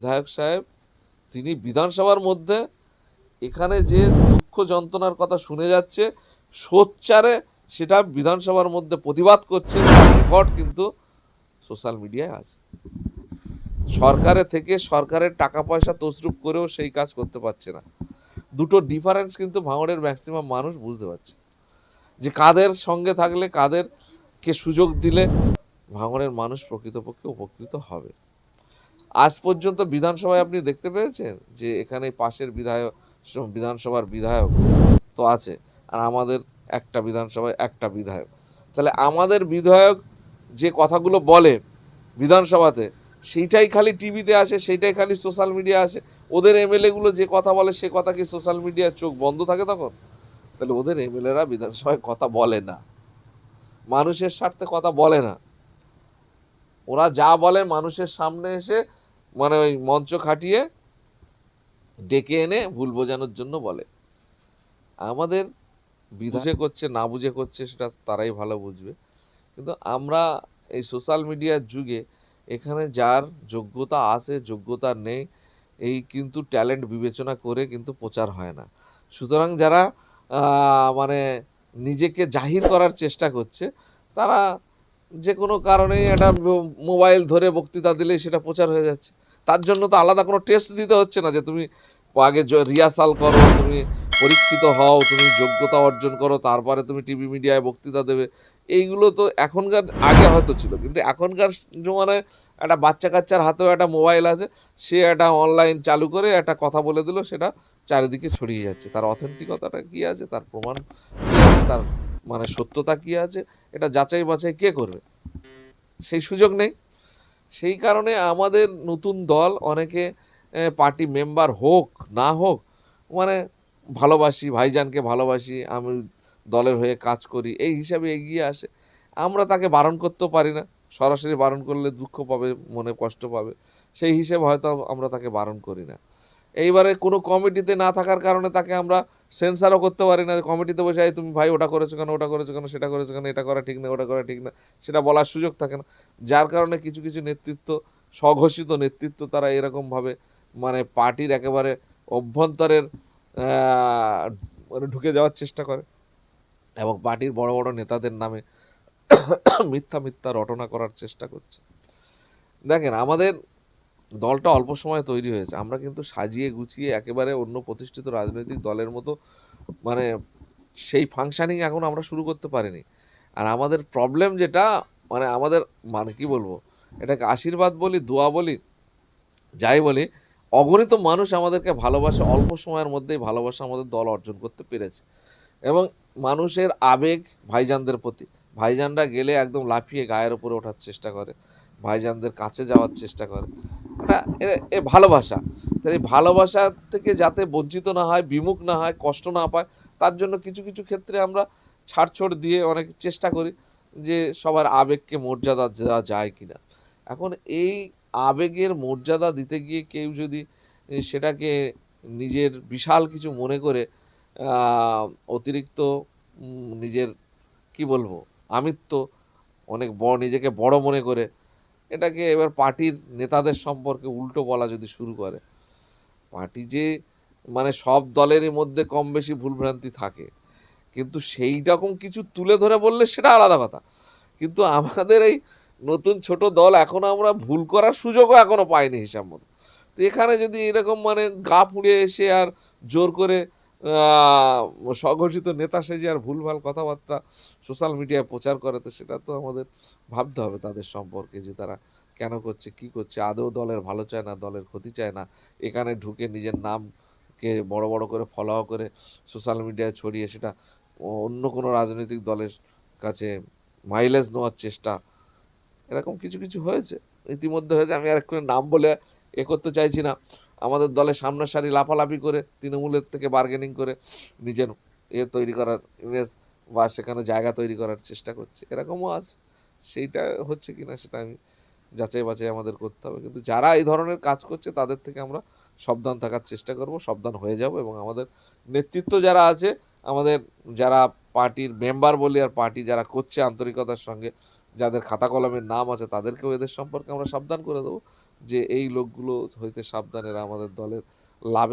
বিধায়ক সাহেব, তিনি বিধানসভার মধ্যে এখানে যে দুঃখ যন্ত্রণার কথা শুনে যাচ্ছে, সোচ্চারে সেটা বিধানসভার মধ্যে প্রতিবাদ করছে রেকর্ড কিন্তু সোশ্যাল মিডিয়ায় আছে। সরকারে থেকে সরকারের টাকা পয়সা তসরুপ করেও সেই কাজ করতে পারছে না। দুটো ডিফারেন্স কিন্তু ভাঙড়ের ম্যাক্সিমাম মানুষ বুঝতে পারছে। যে কাদের সঙ্গে থাকলে, কাদেরকে সুযোগ দিলে ভাঙড়ের মানুষ প্রকৃতপক্ষে উপকৃত হবে। আজ পর্যন্ত বিধানসভায় আপনি দেখতে পেয়েছেন যে এখানে পাশের বিধায়ক বিধানসভার বিধায়ক তো আছে, আর আমাদের একটা বিধানসভায় একটা বিধায়ক। তাহলে আমাদের বিধায়ক যে কথাগুলো বলে বিধানসভাতে, সেইটাই খালি টিভিতে আসে, সেইটাই খালি সোশ্যাল মিডিয়া আসে। ওদের এমএলএগুলো যে কথা বলে, সে কথা কি সোশ্যাল মিডিয়ার চোখ বন্ধ থাকে তখন? তাহলে ওদের এমএলএরা বিধানসভায় কথা বলে না। মানুষের স্বার্থে কথা বলে না। ওরা যা বলে মানুষের সামনে এসে মানে ওই মঞ্চ খাটিয়ে ডেকে এনে ভুল বোঝানোর জন্য বলে। আমাদের বুঝে করছে, না বুঝে করছে, সেটা তারাই ভালো বুঝবে। কিন্তু আমরা এই সোশ্যাল মিডিয়ার যুগে, এখানে যার যোগ্যতা আছে, যোগ্যতা নেই, এই কিন্তু ট্যালেন্ট বিবেচনা করে কিন্তু প্রচার হয় না। সুতরাং যারা মানে নিজেকে জাহির করার চেষ্টা করছে, তারা যে কোনো কারণেই একটা মোবাইল ধরে বক্তৃতা দিলেই সেটা প্রচার হয়ে যাচ্ছে। তার জন্য তো আলাদা কোনো টেস্ট দিতে হচ্ছে না যে তুমি আগে রিহার্সাল করো, তুমি পরীক্ষিত হও, তুমি যোগ্যতা অর্জন করো, তারপরে তুমি টিভি মিডিয়ায় বক্তৃতা দেবে। এইগুলো তো এখনকার, আগে হয়তো ছিল। কিন্তু এখনকার জমানায় একটা বাচ্চা কাচ্চার হাতেও একটা মোবাইল আছে, সে একটা অনলাইন চালু করে একটা কথা বলে দিল, সেটা চারিদিকে ছড়িয়ে যাচ্ছে। তার অথেন্টিকতাটা কী আছে, তার প্রমাণ কী আছে, তার মানে সত্যতা কী আছে, এটা যাচাই বাছাই কে করবে? সেই সুযোগ নেই। সেই কারণে আমাদের নতুন দল অনেকে পার্টি মেম্বার হোক, না হোক মানে ভালোবাসি, ভাইজানকে ভালোবাসি, আমি দলের হয়ে কাজ করি, এই হিসাবে এগিয়ে আসে। আমরা তাকে বারণ করতেও পারি না, সরাসরি বারণ করলে দুঃখ পাবে, মনে কষ্ট পাবে, সেই হিসেবে হয়তো আমরা তাকে বারণ করি না। এইবারে কোনো কমিটিতে না থাকার কারণে তাকে আমরা সেন্সারও করতে পারি না, কমিটিতে বসে, "এই তুমি ভাই ওটা করেছ কেন, ওটা করেছ কেন, সেটা করেছ কেন, এটা করা ঠিক না, ওটা করা ঠিক না, সেটা বলার সুযোগ থাকে না। যার কারণে কিছু কিছু নেতৃত্ব, স্বঘোষিত নেতৃত্ব তারা এরকমভাবে মানে পার্টির একেবারে অভ্যন্তরের মানে ঢুকে যাওয়ার চেষ্টা করে এবং পার্টির বড় বড় নেতাদের নামে মিথ্যা মিথ্যা রটনা করার চেষ্টা করছে। দেখেন, আমাদের দলটা অল্প সময় তৈরি হয়েছে। আমরা কিন্তু সাজিয়ে গুছিয়ে একেবারে অন্য প্রতিষ্ঠিত রাজনৈতিক দলের মতো মানে সেই ফাংশানিং এখন আমরা শুরু করতে পারিনি। আর আমাদের প্রবলেম যেটা মানে আমাদের মানে কি বলব, এটাকে আশীর্বাদ বলি, দোয়া বলি, যাই বলি, অগণিত মানুষ আমাদেরকে ভালোবাসে, অল্প সময়ের মধ্যেই ভালোবাসা আমাদের দল অর্জন করতে পেরেছে। এবং মানুষের আবেগ ভাইজানদের প্রতি। ভাইজানরা গেলে একদম লাফিয়ে গায়ের উপরে ওঠার চেষ্টা করে। ভাইজানদের কাছে যাওয়ার চেষ্টা করে। এটা এ- এ ভালোবাসা। তাই এই ভালোবাসা থেকে যাতে বঞ্চিত না হয়, বিমুখ না হয়, কষ্ট না পায়, তার জন্য কিছু কিছু ক্ষেত্রে আমরা ছাড়ছড় দিয়ে অনেক চেষ্টা করি যে সবার আবেগকে মর্যাদা দেওয়া যায় কিনা। এখন এই আবেগের মর্যাদা দিতে গিয়ে কেউ যদি সেটাকে নিজের বিশাল কিছু মনে করে অতিরিক্ত নিজের, কি বলব, আমিত্ব, অনেক বড় নিজেকে বড় মনে করে এটাকে এবার পার্টির নেতাদের সম্পর্কে উল্টো বলা যদি শুরু করে, পার্টি যে মানে সব দলেরই মধ্যে কম বেশি ভুলভ্রান্তি থাকে, কিন্তু সেই রকম কিছু তুলে ধরে বললে সেটা আলাদা কথা। কিন্তু আমাদের এই নতুন ছোট দল এখনও আমরা ভুল করার সুযোগও এখনও পাইনি হিসাব মতো। তো এখানে যদি এরকম মানে গা পুড়ে এসে আর জোর করে স্বঘোষিত নেতা সেজে আর ভুলভাল কথাবার্তা সোশ্যাল মিডিয়ায় প্রচার করে তো সেটা তো আমাদের ভাবতে হবে তাদের সম্পর্কে যে তারা কেন করছে, কি করছে। আদৌ দলের ভালো চায় না, দলের ক্ষতি চায় না। এখানে ঢুকে নিজের নামকে বড় বড় করে ফলো করে সোশ্যাল মিডিয়ায় ছড়িয়ে সেটা অন্য কোনো রাজনৈতিক দলের কাছে মাইলেজ নেওয়ার চেষ্টা। এরকম কিছু কিছু হয়েছে। ইতিমধ্যে হয়েছে, আমি আর একটু নাম বলে এ করতে চাইছি না। আমাদের দলের সামনের সারি লাফালাফি করে তৃণমূলের থেকে বার্গেনিং করে নিজের এ তৈরি করার ইমেজ বা সেখানে জায়গা তৈরি করার চেষ্টা করছে। এরকমও আছে। সেইটা হচ্ছে কিনা সেটা আমি যাচাই বাছাই আমাদের করতে হবে। কিন্তু যারা এই ধরনের কাজ করছে, তাদের থেকে আমরা সাবধান থাকার চেষ্টা করব, সাবধান হয়ে যাব এবং আমাদের নেতৃত্ব যারা আছে, আমাদের যারা পার্টির মেম্বার বলি আর পার্টি যারা করছে আন্তরিকতার সঙ্গে যাদের খাতা কলমের নাম আছে তাদেরকেও এদের সম্পর্কে আমরা সাবধান করে দেবো যে এই লোকগুলো হইতে সাবধানেরা আমাদের দলের লাভে